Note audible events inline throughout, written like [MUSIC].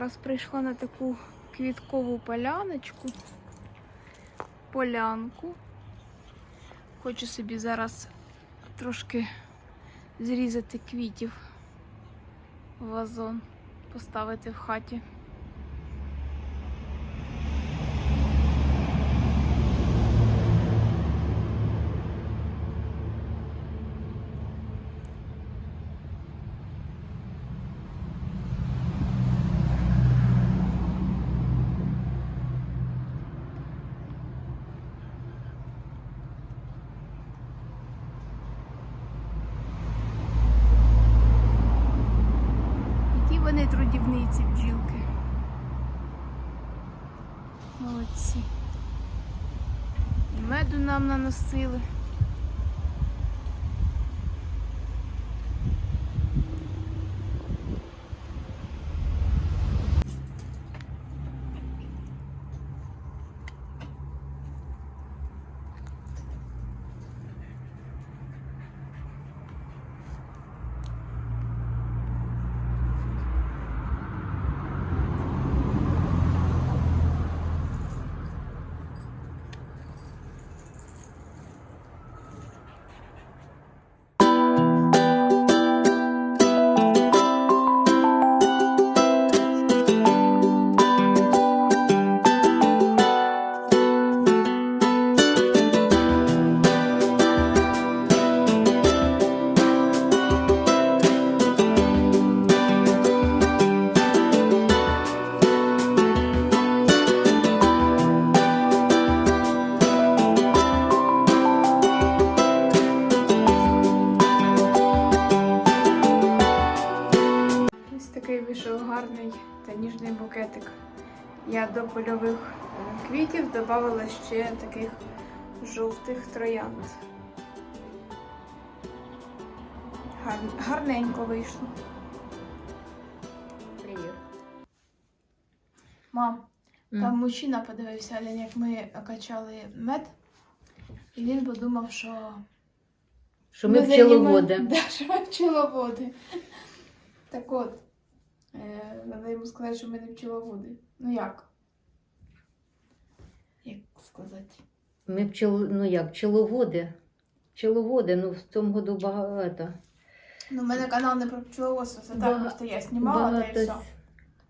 Зараз прийшла на таку квіткову поляночку, полянку. Хочу собі зараз трошки зрізати квітів в вазон, поставити в хаті. Які вони трудівниці, бджілки. Молодці. І меду нам наносили. Такий вийшов гарний та ніжний букетик. Я до польових е, квітів додавала ще таких жовтих троянд. Гар- Гарненько вийшло. Привіт. Мам, там мужчина подивився, як ми качали мед, і він подумав, що Що ми за пчеловоди. ними- [LAUGHS] Да, що ми пчеловоди. Так от, треба йому сказати, що ми не пчеловоди. Ну як? Як сказати? Ми пчел... ну як, пчеловоди. Пчеловоди, ну в тому году багато. Ну, у мене канал не про пчеловодство, це так Бага- просто я знімала, та і все. с-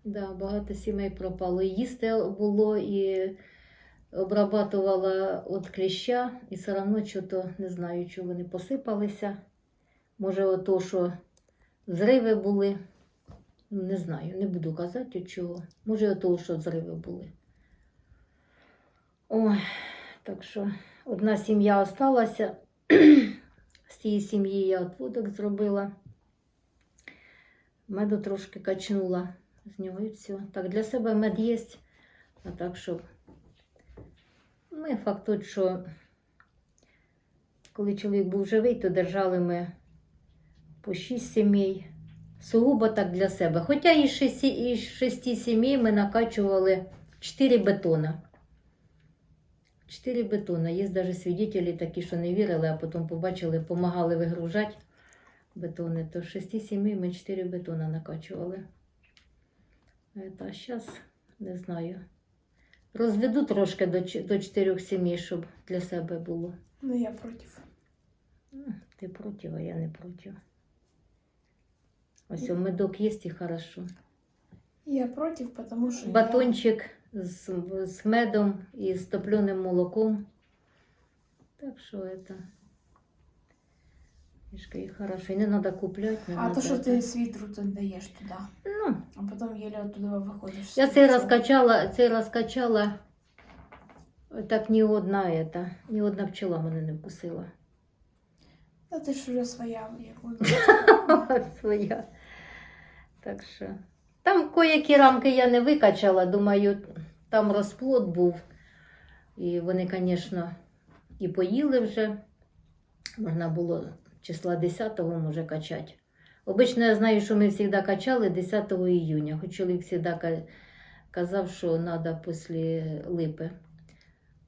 да, багато сімей пропало. І Їсти було і обрабатувала від кліща, і все одно чого не знаю, чого вони посипалися. Може, ото, що зриви були. Не знаю, не буду казати від чого. Може, ото, що зриви були. Ой, так що одна сім'я осталася. [CLEARS THROAT] З цієї сім'ї я отводок зробила. Меду трошки качнула з нього і все. Так, для себе мед є. А так, щоб ми факт тут, що коли чоловік був живий, то держали ми по шість сімей. Сугубо так для себе. Хоча із шести, із шести сімей ми накачували 4 бетона. 4 бетона. Є навіть свідетелі такі, що не вірили, а потім побачили, допомагали вигружати бетони. То з 6 сімей ми 4 бетона накачували. Е, А зараз не знаю. Розведу трошки до, до 4 сімей, щоб для себе було. Ну, я проти. Ти проти, а я не проти. Ось о, медок є і хорошо. Я проти, тому що я- Батончик з, з медом і з топленим молоком. Так що это. Мішка і хорошо. І не треба купляти. Не А то, надо що это. ти світру то даєш туди, Ну, а потім єлі оттуда виходиш. я цей раз качала, цей раз качала. Так ні одна это, ні одна пчела мене не вкусила. Та ти ж вже своя, як воно. [LAUGHS] Своя. Так що. Там коякі рамки я не викачала, думаю, там розплод був. І вони, звісно, і поїли вже. Можна було числа 10-го може качати. Обично я знаю, що ми завжди качали 10 іюня, хоч чоловік завжди казав, що треба після липи.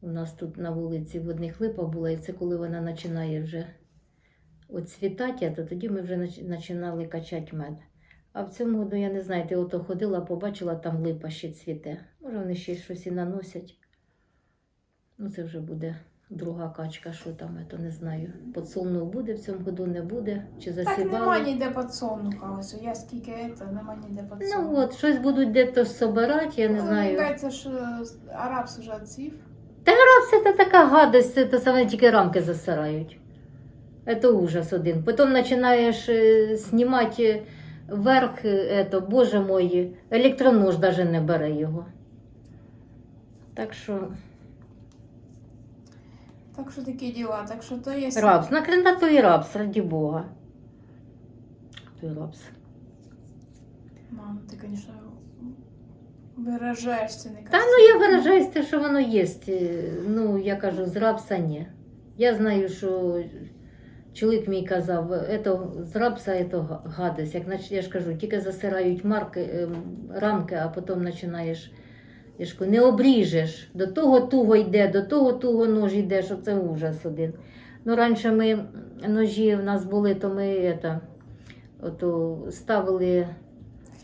У нас тут на вулиці в одних липа була, і це коли вона починає вже оцвітати, то тоді ми вже починали качати мед. А в цьому году я не знаю, ти ото ходила, побачила, там липа ще цвіте. Може, вони ще щось і наносять. Ну, це вже буде друга качка, що там, я то не знаю. Подсолнух буде в цьому году, не буде. Чи Так нема ніде подсолнуха. Ось я скільки це, нема ніде Ну от, щось будуть де-то собирати, я не Ну, знаю. Мені кажеться, що арабс уже цвів. Все це така гадость, це саме тільки рамки засирають. Це ужас один. Потім починаєш е, знімати верх, е, ето, боже мой, електронож навіть не бере його. Так що Так що такі діла. Так що то є. рапс, накрина той рапс, раді Бога. Той рапс. Мам, ти, звісно, виражаєшся не Та ну я виражаюсь те, що воно є. Е, Ну, я кажу, з рапса ні. Я знаю, що чоловік мій казав, ето, з рапса це гадость. Як я ж кажу, тільки засирають марки, рамки, а потім починаєш. Я ж кажу, не обріжеш. До того туго йде, до того туго нож йде, що це ужас один. Ну, раніше ми ножі в нас були, то ми ето, ото, ставили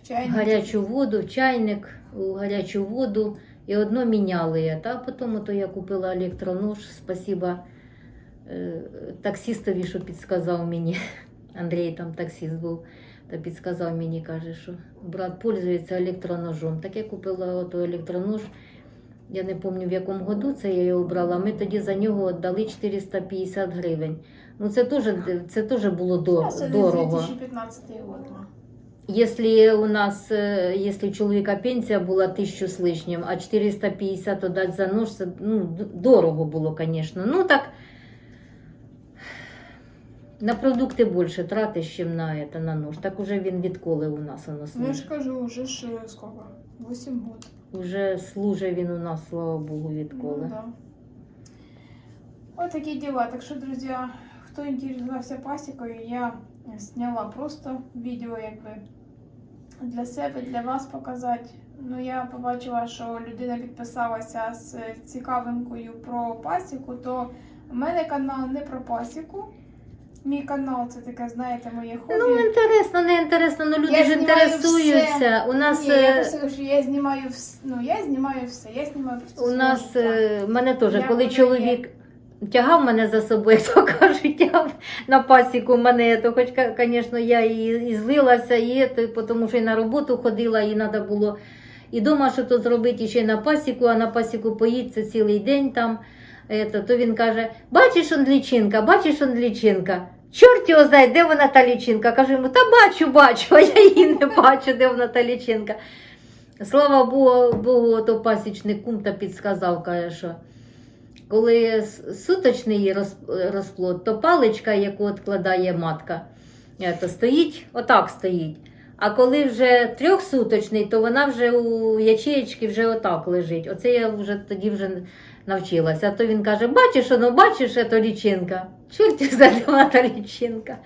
в гарячу воду, в чайник, у гарячу воду і одно міняли. Та потім я купила електронож. Спасіба таксістові, що підсказав мені. Андрій там таксіст був, та підсказав мені, каже, що брат пользується електроножом. Так я купила ото електронож. Я не пам'ятаю в якому году це я його брала. Ми тоді за нього віддали 450 гривень. Ну це теж, це теж було до, Це дорого. 2015 год. ма. У нас, если у чоловіка пенсія була тисячу з лишнім, а 450 отдать за нож, це ну, дорого було, звісно. Ну так, на продукти більше тратиш, ніж на, это, на нож. Так уже він відколи у нас воно Ну я ж кажу, вже ж е, скільки? 8 год. Уже служить він у нас, слава Богу, Ну, відколи. да. Вот такие дела. Так что, друзья, кто интересовался пасікою, я сняла просто відео, якби для себе, для вас показати. Ну, я побачила, що людина підписалася з цікавинкою про пасіку, то в мене канал не про пасіку. Мій канал це таке, знаєте, моє хобі. Ну, інтересно, не інтересно, ну люди Я ж інтересуються. У нас, Ні, я е, просто я знімаю вс... ну, я знімаю все. Я знімаю просто У нас життя. е, мене теж, Я коли чоловік тягав мене за собою, [LAUGHS] то кажуть, тягав на пасіку мене, то хоч, звісно, я і, і злилася, і то, тому що і на роботу ходила, і треба було і дома що то зробити, і ще й на пасіку, а на пасіку поїться цілий день там. Ето, то він каже: бачиш он лічинка, бачиш он лічинка. Чорт його знає, де вона та лічинка. Кажу йому, та бачу, бачу, а я її не бачу, де вона та лічинка. Слава Богу, Богу, то пасічний кум та підсказав, каже, що коли суточний роз- розплод, то паличка, яку відкладає матка, то стоїть, отак стоїть. А коли вже трьохсуточний, то вона вже у ячеєчки вже отак лежить. Оце я вже тоді вже навчилася. То він каже: бачиш, ну бачиш, це лічинка. [LAUGHS] Знає, вона та лічинка.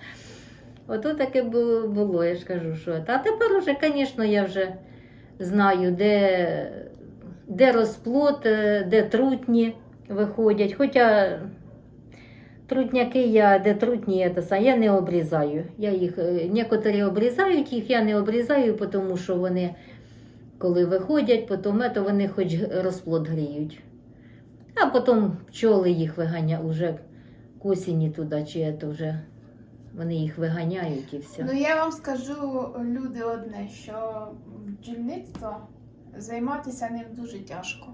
Ото таке було, було, я ж кажу, що. А тепер уже, звісно, я вже знаю, де, де розплод, е, де трутні виходять. Хоча трутняки я, де трутні, я не обрізаю. Я їх, е, некоторі обрізають їх, я не обрізаю, тому що вони, коли виходять, потім це вони хоч розплод гріють. А потім пчоли їх виганяють уже к осені туди, чи це вже вони їх виганяють і все. Ну я вам скажу, люди, одне, що бджільництво займатися ним дуже тяжко.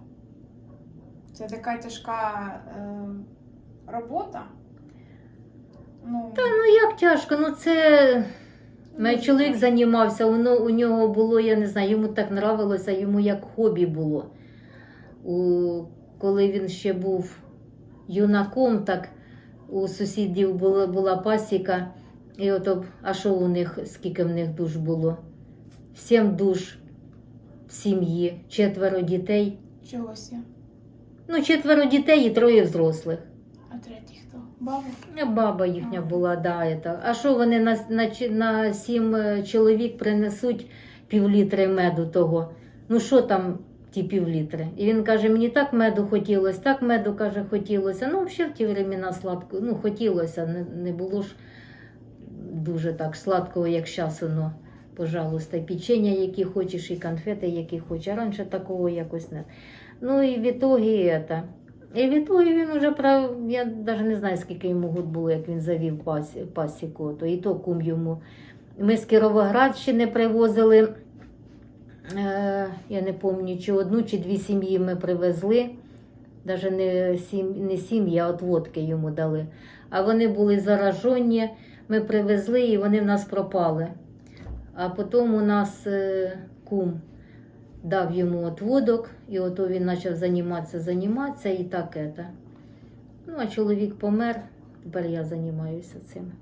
Це така тяжка е, робота. Ну, Та ну як тяжко, ну це. Мій ну, чоловік займався, воно у нього було, я не знаю, йому так нравилося, йому як хобі було. У, коли він ще був юнаком, так у сусідів була, була пасіка, і ото, а що у них, скільки в них душ було? Сім душ в сім'ї, четверо дітей. чогось. є. Ну, четверо дітей і троє взрослих. А третій хто? Баба? Е, Баба їхня була, да, это. А що вони на, на, на сім е, чоловік принесуть півлітри меду того? Ну що там ті півлітри? І він каже, мені так меду хотілося, так меду каже, хотілося. Ну, взагалі в ті времена сладко, ну, хотілося, не, не було ж дуже так сладкого, як зараз воно. пожалуйста, печення, які хочеш, і конфети, які хочеш. А раніше такого якось не. Ну і в ітогі это. І в ітогі він уже прав, я навіть не знаю, скільки йому год було, як він завів пасіку, то і то кум йому. Ми з Кіровоградщини привозили, я не пам'ятаю, чи одну, чи дві сім'ї ми привезли. Навіть не, сім, не сім'ї, а от водки йому дали. А вони були заражені, ми привезли і вони в нас пропали. А потім у нас е, кум дав йому от водок, і ото він почав займатися, займатися і так это. Ну, а чоловік помер, тепер я займаюся цим.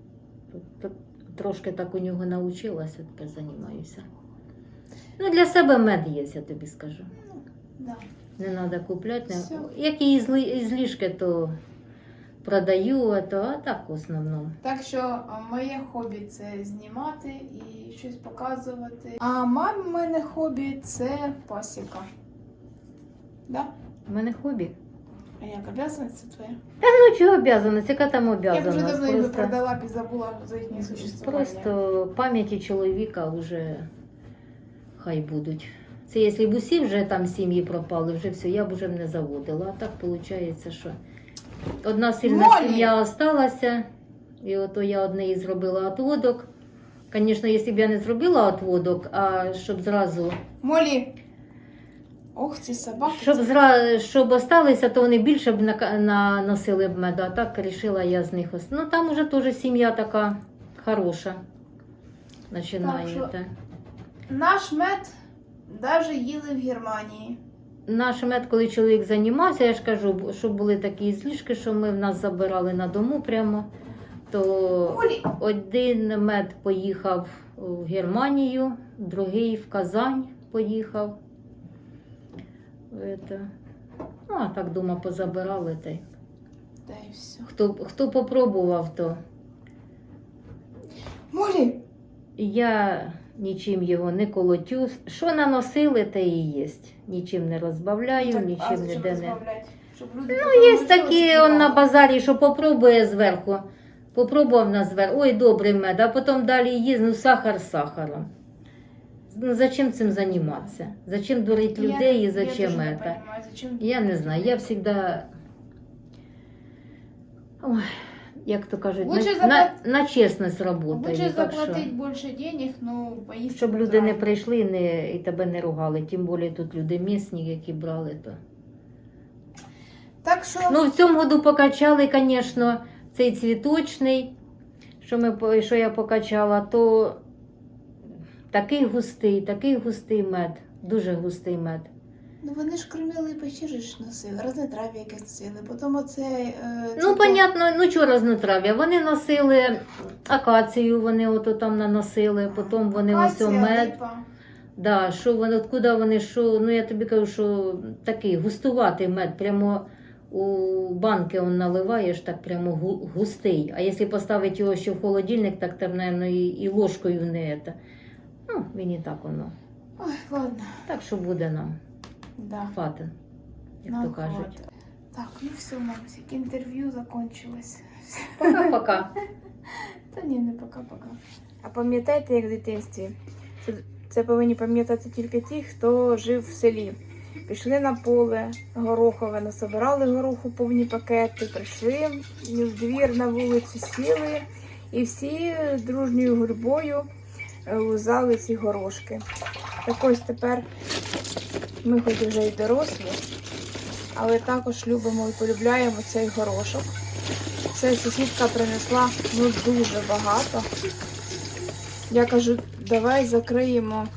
Трошки так у нього навчилася, тепер займаюся. Ну, для себе мед є, я тобі скажу. Да. Не треба купляти. Не... Які ізли... ізлішки, то продаю, а то а так в основному. Так що моє хобі це знімати і щось показувати. А мамі в мене хобі це пасіка. Да? У мене хобі. А як обов'язаність це твоя? Ну, чого обов'язаність? Яка там Я б вже давно її Просто, продала б і забула за їхнє существування. просто пам'яті чоловіка вже хай будуть. Це якщо б усі вже там сім'ї пропали, вже все, я б вже не заводила. А так виходить, що одна сильна Молі! сім'я осталася, і ото я одне і зробила отводок. Звісно, якщо б я не зробила отводок, а щоб зразу Молі! Ох, ці собаки. Щоб, це- зра... щоб осталися, то вони більше б на... На... носили б меда. А так вирішила я з них. ос- Ну там уже теж сім'я така хороша. Починає. Так, що-. Наш мед навіть їли в Германії. Наш мед, коли чоловік займався, я ж кажу, що були такі зліжки, що ми в нас забирали на дому прямо. То Молі! один мед поїхав в Германію, другий в Казань поїхав. Это. Ну, а так дома позабирали. Та й Та й все. Хто, хто попробував, то Молі! Я нічим його не колотю. Що наносили, те і є. Нічим не розбавляю, Так, нічим ніде не. Щоб люди Ну, є такі он на базарі, що попробує зверху. Попробував на зверху. Ой, добрий мед, а потім далі їсть, ну сахар з сахаром. Ну, зачем цим займатися? Зачем дурити людей і зачем я это? Понимаю, зачем... Я не знаю, я завжди. Ой, як то кажуть, Лучше на, на, заплат- на чесність работаю. Лучше заплатить більше денег, ну, поїсти. щоб люди не прийшли не, і тебе не ругали. Тим більше тут люди місні, які брали. То. Так що, Ну, в цьому году покачали, звісно, цей цвіточний, що, ми, по- що я покачала, то такий густий, такий густий мед, дуже густий мед. Ну вони ж кормили печіри носили, разнотрав'я якесь носили, потім оце... Е, Ну, понятно, ну чого разнотрав'я? Вони носили акацію, вони ото там наносили, потім вони ось мед. липа. Да, що вони, откуда вони, що, ну я тобі кажу, що такий густуватий мед, прямо у банки он наливаєш, так прямо гу- густий. А якщо поставити його ще в холодильник, так там, мабуть, і, і ложкою не це. Ну, мені так воно. Ой, ладно, Так що буде нам да. хватить, як нам то кажуть. хватить. Так, ну все, мамсик, інтерв'ю закончилось. Пока-пока. [LAUGHS] Та ні, не пока-пока. А пам'ятаєте, як в дитинстві? Це, це повинні пам'ятати тільки ті, хто жив в селі. Пішли на поле горохове, насобирали гороху повні пакети, прийшли в двір на вулицю, сіли і всі дружньою гурбою е, лузали ці горошки. Так ось тепер ми хоч вже й дорослі, але також любимо і полюбляємо цей горошок. Це сусідка принесла ну дуже багато. Я кажу, давай закриємо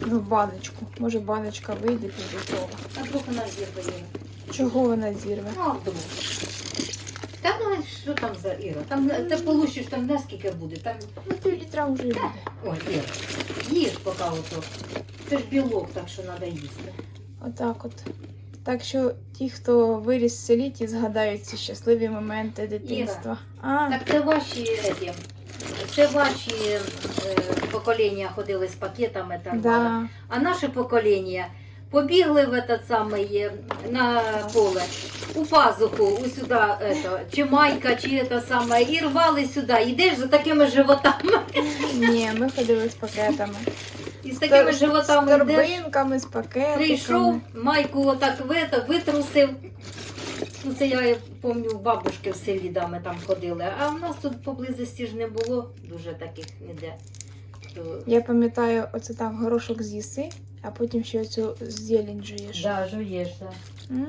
ну, баночку. Може баночка вийде після того. А вдруг у нас зірває? Чого вона зірве? А? Та ну, що там за Іра? Там ти получиш, там наскільки буде. Там Ну, пів літра вже буде. Ой, Ір, їж поки ото. Це ж білок, так що треба їсти. Отак от. Так що ті, хто виріс в селі, ті згадають ці щасливі моменти дитинства. А, Так це ваші еті, це ваші е, покоління ходили з пакетами там. да. А наше покоління Побігли в этот самий е, на поле, у пазуху, у сюди, ето, чи майка, чи це саме, і рвали сюди. Йдеш за такими животами. Ні, ми ходили з пакетами. І з такими З животами йдеш. торбинками, з пакетами. Прийшов, майку отак вито, витрусив. Ну, це я пам'ятаю, у бабушки в селі да, ми там ходили. А в нас тут поблизості ж не було дуже таких ніде. То... Я пам'ятаю, оце там горошок з'їси, а потім ще оцю зелень жуєш. Да, жуєш, да. М,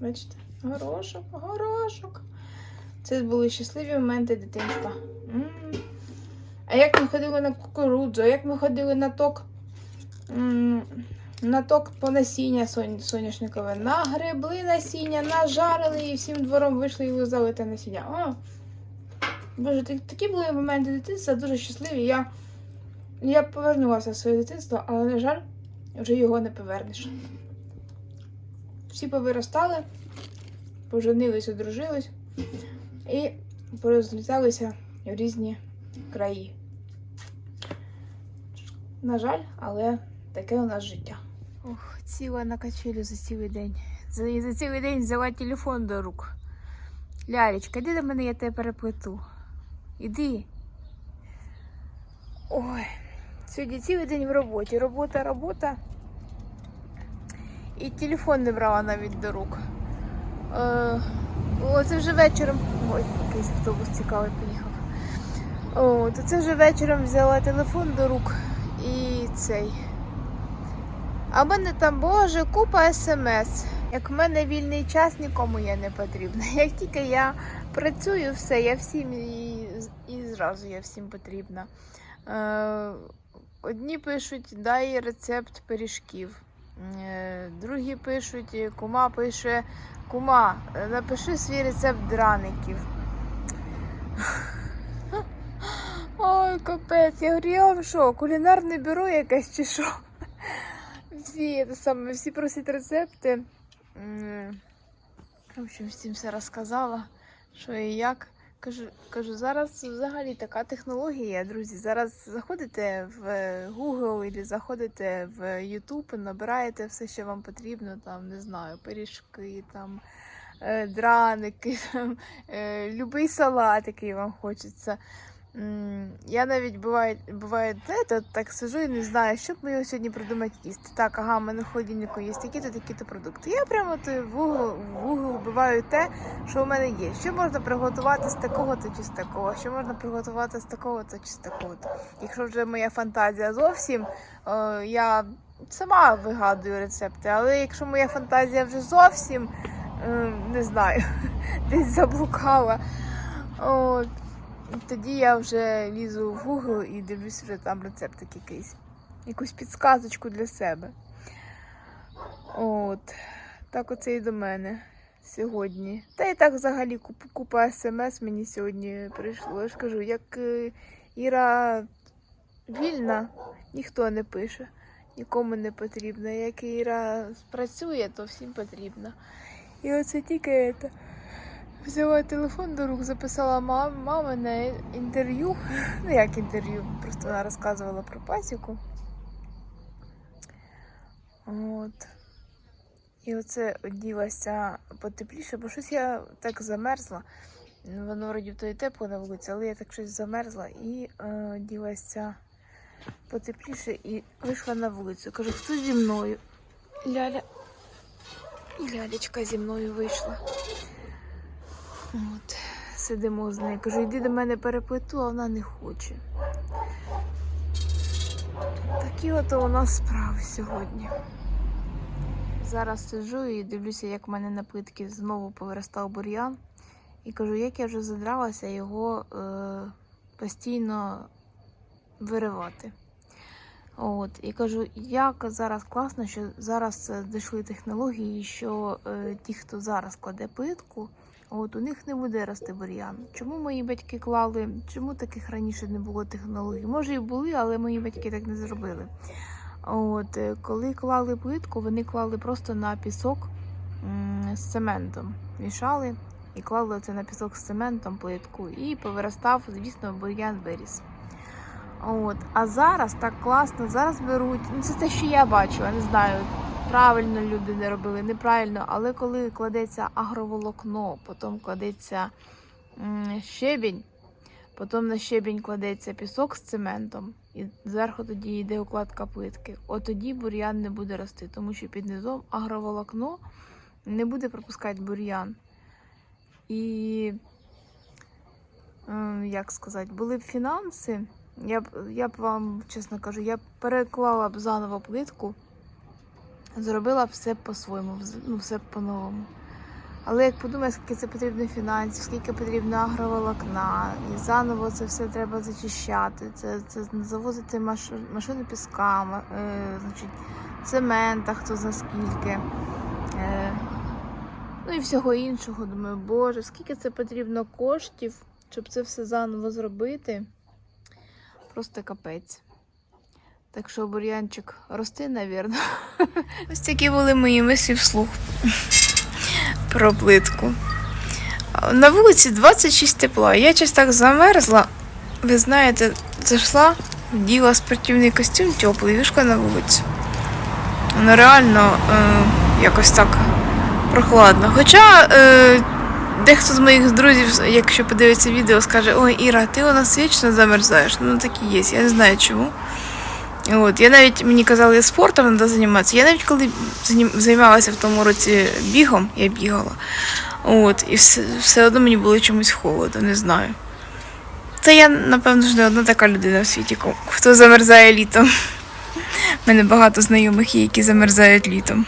Бачите, горошок, горошок. Це були щасливі моменти дитинства. М. А як ми ходили на кукурудзу, як ми ходили на ток, на ток по насіння соняшникове, нагребли насіння, нажарили і всім двором вийшли і лизали те насіння. О, Боже, такі були моменти дитинства дуже щасливі. Я, я повернулася в своє дитинство, але, на жаль, вже його не повернеш. Всі повиростали, поженились, одружились і порозліталися в різні краї. На жаль, але таке у нас життя. Ох, ціла на качелю за цілий день. За, за цілий день взяла телефон до рук. Лялечка, іди до мене, я тебе переплету. Іди. Ой, сьогодні цілий день в роботі. Робота, робота. І телефон не брала навіть до рук. Е, о, це вже вечором. Ой, якийсь автобус цікавий поїхав. О, то це вже вечором взяла телефон до рук цей. А в мене там, боже, купа смс. Як в мене вільний час, нікому я не потрібна. [LAUGHS] Як тільки я працюю, все, я всім і, і зразу я всім потрібна. Е, одні пишуть, дай рецепт пиріжків. Е, Другі пишуть, кума пише, кума, напиши свій рецепт драників. Ой, капець, я говорю, я вам що, кулінарне бюро якесь чи що? Всі, саме, всі просять рецепти. В общем, всім все розказала, що і як. Кажу, кажу, зараз взагалі така технологія, друзі. Зараз заходите в Google або заходите в YouTube, набираєте все, що вам потрібно, там, не знаю, пиріжки, там, е, драники, [LAUGHS] там, е, любий салат, який вам хочеться. Я навіть буває, буває знаєте, так сижу і не знаю, що б мені сьогодні придумати їсти. Так, ага, в мене в холодильнику є такі-то, такі-то продукти. Я прямо от в Google, вбиваю те, що у мене є. Що можна приготувати з такого-то чи з такого, що можна приготувати з такого-то чи з такого-то. Якщо вже моя фантазія зовсім, е, я сама вигадую рецепти, але якщо моя фантазія вже зовсім е, не знаю, [LAUGHS] десь заблукала. От. Тоді я вже лізу в Google і дивлюсь вже там рецептик якийсь. Якусь підсказочку для себе. От. Так оце і до мене сьогодні. Та і так взагалі купа смс мені сьогодні прийшло. Я ж кажу, як е, Іра вільна, ніхто не пише, нікому не потрібно. Як Іра спрацює, то всім потрібно. І оце тільки це. Взяла телефон до рук, записала мам, мамине інтерв'ю. [LAUGHS] Ну, як інтерв'ю, просто вона розказувала про пасіку. От. І оце оділася потепліше, бо щось я так замерзла. Воно вроді то і тепло на вулиці, але я так щось замерзла і е, оділася потепліше і вийшла на вулицю. Кажу, хто зі мною? Ляля. І лялечка зі мною вийшла. От, сидимо з нею. Кажу, йди до мене переплету, а вона не хоче. Такі от у нас справи сьогодні. Зараз сиджу і дивлюся, як в мене на плитці знову повиростав бур'ян. І кажу, як я вже задралася його е, постійно виривати. От, і кажу, як зараз класно, що зараз е, дійшли технології, що е, ті, хто зараз кладе плитку, От у них не буде рости бур'ян. Чому мої батьки клали? Чому таких раніше не було технологій? Може і були, але мої батьки так не зробили. От е, коли клали плитку, вони клали просто на пісок з цементом. Мішали і клали це на пісок з цементом плитку і повиростав, звісно, бур'ян виріс. От. А зараз так класно, зараз беруть. Ну, це те, що я бачила, не знаю. Правильно люди не робили, неправильно, але коли кладеться агроволокно, потім кладеться щебінь, потім на щебінь кладеться пісок з цементом, і зверху тоді йде укладка плитки. От тоді бур'ян не буде рости, тому що під низом агроволокно не буде пропускати бур'ян. І, е, як сказати, були б фінанси, я б, я б вам, чесно кажу, я б переклала б заново плитку, зробила все по-своєму, ну, все по-новому. Але як подумаю, скільки це потрібно фінансів, скільки потрібно агроволокна, і заново це все треба зачищати, це, це завозити маш, машину піска, е, значить, цемента, хто за скільки. Е, ну і всього іншого. Думаю, боже, скільки це потрібно коштів, щоб це все заново зробити. Просто капець. Так що бур'янчик рости, навірно. [LAUGHS] Ось такі були мої мислі вслух про плитку. На вулиці 26 тепла. Я щось так замерзла. Ви знаєте, зайшла, вділа спортивний костюм теплий, вийшла на вулицю. Воно реально е, якось так прохладно. Хоча е, дехто з моїх друзів, якщо подивиться відео, скаже: Ой, Іра, ти у нас вічно замерзаєш. Ну так і є, я не знаю чому. От, я навіть мені казали, спортом треба займатися. Я навіть коли займалася в тому році бігом, я бігала. От, і все, все одно мені було чомусь холодно, не знаю. Це я, напевно, ж не одна така людина в світі, хто замерзає літом. [LAUGHS] У мене багато знайомих є, які замерзають літом.